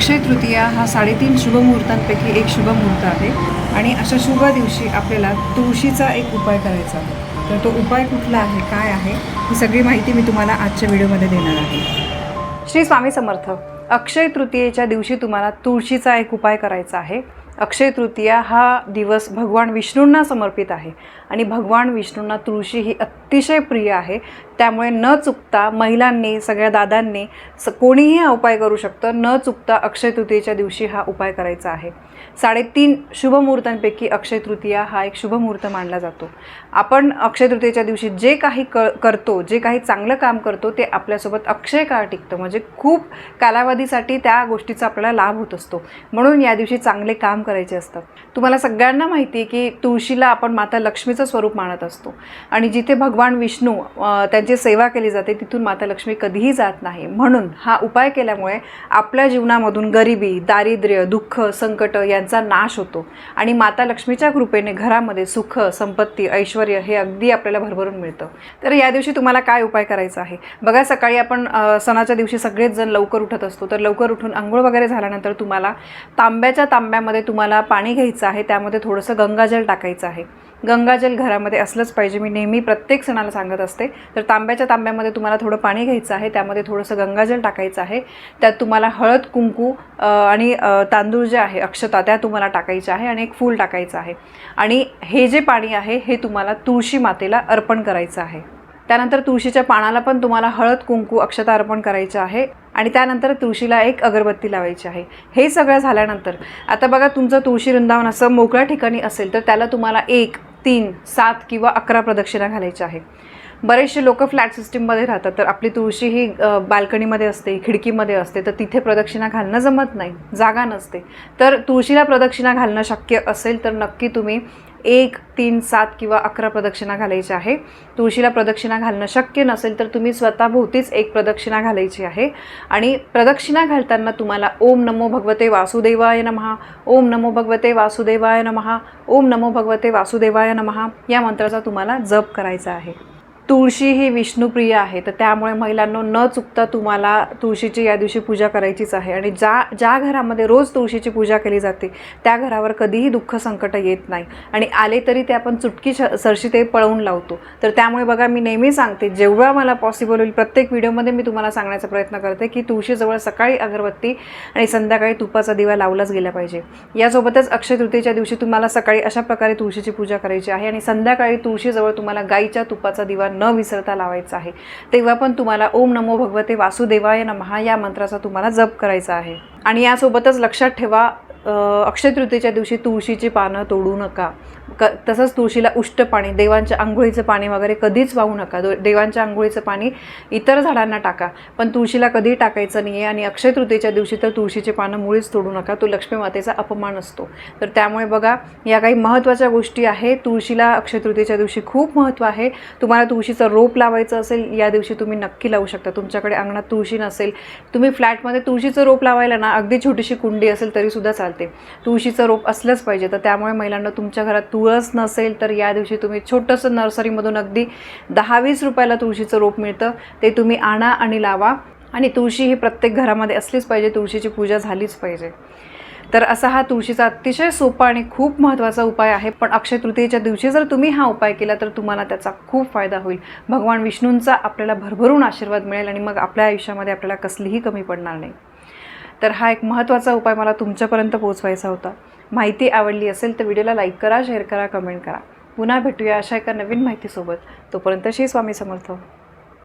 अक्षय तृतीया हा साडेतीन शुभमुहूर्तांपैकी एक शुभमुहूर्त आहे आणि अशा शुभ दिवशी आपल्याला तुळशीचा एक उपाय करायचा आहे. तर तो उपाय कुठला आहे काय आहे ही सगळी माहिती मी तुम्हाला आजच्या व्हिडिओमध्ये देणार आहे. श्री स्वामी समर्थ अक्षय तृतीयेच्या दिवशी तुम्हाला तुळशीचा एक उपाय करायचा आहे. अक्षय तृतीया हा दिवस भगवान विष्णूंना समर्पित आहे आणि भगवान विष्णूंना तुळशी ही अतिशय प्रिय आहे. त्यामुळे न चुकता महिलांनी सगळ्या दादांनी स कोणीही हा उपाय करू शकतं. न चुकता अक्षय तृतीयेच्या दिवशी हा उपाय करायचा आहे. साडेतीन शुभमुहूर्तांपैकी अक्षय तृतीया हा एक शुभमुहूर्त मानला जातो. आपण अक्षय तृतीयेच्या दिवशी जे काही क करतो जे काही चांगलं काम करतो ते आपल्यासोबत अक्षय काळ टिकतं. म्हणजे खूप कालावधीसाठी त्या गोष्टीचा आपल्याला लाभ होत असतो. म्हणून या दिवशी चांगले काम करायचे असतात. तुम्हाला सगळ्यांना माहिती आहे की तुळशीला आपण माता लक्ष्मीचं स्वरूप मानत असतो. आणि जिथे भगवान विष्णू त्यांचे त्यांची सेवा केली जाते तिथून माता लक्ष्मी कधीही जात नाही. म्हणून हा उपाय केल्यामुळे आपल्या जीवनामधून गरिबी दारिद्र्य दुःख संकट यांचा नाश होतो. आणि माता लक्ष्मीच्या कृपेने घरामध्ये सुख संपत्ती ऐश्वर हे अगदी आपल्याला भरभरून मिळतं. तर या दिवशी तुम्हाला काय उपाय करायचा आहे? बघा सकाळी आपण सणाच्या दिवशी सगळेच जण लवकर उठत असतो. तर लवकर उठून आंघोळ वगैरे झाल्यानंतर तुम्हाला तांब्याच्या तांब्यामध्ये तुम्हाला पाणी घ्यायचं आहे. त्यामध्ये थोडंसं गंगाजल टाकायचं आहे. गंगाजल घरामध्ये असलंच पाहिजे. मी नेहमी प्रत्येक सणाला सांगत असते. तर तांब्याच्या तांब्यामध्ये तुम्हाला थोडं पाणी घ्यायचं आहे. त्यामध्ये थोडंसं गंगाजल टाकायचं आहे. त्यात तुम्हाला हळद कुंकू आणि तांदूळ जे आहे अक्षता त्या तुम्हाला टाकायच्या आहे आणि एक फूल टाकायचं आहे. आणि हे जे पाणी आहे हे तुम्हाला तुळशी मातेला अर्पण करायचं आहे. त्यानंतर तुळशीच्या पानाला पण तुम्हाला हळद कुंकू अक्षता अर्पण करायचं आहे. आणि त्यानंतर तुळशीला एक अगरबत्ती लावायची आहे. हे सगळं झाल्यानंतर आता बघा तुमचं तुळशी वृंदावन असं मोकळ्या ठिकाणी असेल तर त्याला तुम्हाला एक तीन सात किंवा अकरा प्रदक्षिणा घालायच्या आहे बरेचसे लोक फ्लॅट सिस्टीममध्ये राहतात तर आपली तुळशी ही बाल्कनीमध्ये असते खिडकीमध्ये असते तर तिथे प्रदक्षिणा घालणं जमत नाही जागा नसते. तर तुळशीला प्रदक्षिणा घालणं शक्य असेल तर नक्की तुम्ही एक तीन सात किंवा अकरा प्रदक्षिणा घालायची आहे. तुळशीला प्रदक्षिणा घालणं शक्य नसेल तर तुम्ही स्वतःभोवतीच एक प्रदक्षिणा घालायची आहे. आणि प्रदक्षिणा घालताना तुम्हाला ओम नमो भगवते वासुदेवाय नमहा ओम नमो भगवते वासुदेवाय नमहा ओम नमो भगवते वासुदेवाय नमहा या मंत्राचा तुम्हाला जप करायचा आहे. तुळशी ही विष्णुप्रिय आहे. तर त्यामुळे महिलांना न चुकता तुम्हाला तुळशीची या दिवशी पूजा करायचीच आहे. आणि ज्या ज्या घरामध्ये रोज तुळशीची पूजा केली जाते त्या घरावर कधीही दुःख संकट येत नाही. आणि आले तरी ते आपण चुटकी श- सरशी ते पळवून लावतो. तर त्यामुळे बघा मी नेहमी सांगते जेवढा मला पॉसिबल होईल प्रत्येक व्हिडिओमध्ये मी तुम्हाला सांगण्याचा प्रयत्न करते की तुळशीजवळ सकाळी अगरबत्ती आणि संध्याकाळी तुपाचा दिवा लावलाच गेला पाहिजे. यासोबतच अक्षय तृतीयेच्या दिवशी तुम्हाला सकाळी अशा प्रकारे तुळशीची पूजा करायची आहे. आणि संध्याकाळी तुळशीजवळ तुम्हाला गाईच्या तुपाचा दिवा न विसरता लावायचं आहे. तेव्हा पण तुम्हाला ओम नमो भगवते वासुदेवाय नमहा या मंत्राचा तुम्हाला जप करायचा आहे. आणि यासोबतच लक्षात ठेवा अक्षयतृतीच्या दिवशी तुळशीची पानं तोडू नका. क तसंच तुळशीला उष्ट पाणी देवांच्या आंघोळीचं पाणी वगैरे कधीच वाहू नका. देवांच्या आंघोळीचं पाणी इतर झाडांना टाका पण तुळशीला कधी टाकायचं नाही आहे आणि अक्षयतृतीच्या दिवशी तर तुळशीची पानं मुळीच तोडू नका. तो लक्ष्मी मातेचा अपमान असतो. तर त्यामुळे बघा या काही महत्त्वाच्या गोष्टी आहे तुळशीला अक्षयतृतीच्या दिवशी खूप महत्त्व आहे. तुम्हाला तुळशीचं रोप लावायचं असेल या दिवशी तुम्ही नक्की लावू शकता. तुमच्याकडे अंगणात तुळशी नसेल तुम्ही फ्लॅटमध्ये तुळशीचं रोप लावायला ना अगदी छोटीशी कुंडी असेल तरीसुद्धा चालते. तुळशीचं रोप असलंच पाहिजे. तर त्यामुळे महिलांना तुमच्या घरात तुळस नसेल तर या दिवशी तुम्ही छोटंसं नर्सरीमधून अगदी दहा वीस रुपयाला तुळशीचं रोप मिळतं. ते तुम्ही आणा आणि लावा. आणि तुळशी ही प्रत्येक घरामध्ये असलीच पाहिजे. तुळशीची पूजा झालीच पाहिजे. तर असा हा तुळशीचा अतिशय सोपा आणि खूप महत्त्वाचा उपाय आहे. पण अक्षय तृतीयेच्या दिवशी जर तुम्ही हा उपाय केला तर तुम्हाला त्याचा खूप फायदा होईल. भगवान विष्णूंचा आपल्याला भरभरून आशीर्वाद मिळेल आणि मग आपल्या आयुष्यामध्ये आपल्याला कसलीही कमी पडणार नाही. तर हा एक महत्त्वाचा उपाय मला तुमच्यापर्यंत पोहोचवायचा होता. माहिती आवडली असेल तर व्हिडिओला लाईक करा शेअर करा कमेंट करा. पुन्हा भेटूया अशा एका नवीन माहितीसोबत. तोपर्यंत श्री स्वामी समर्थ.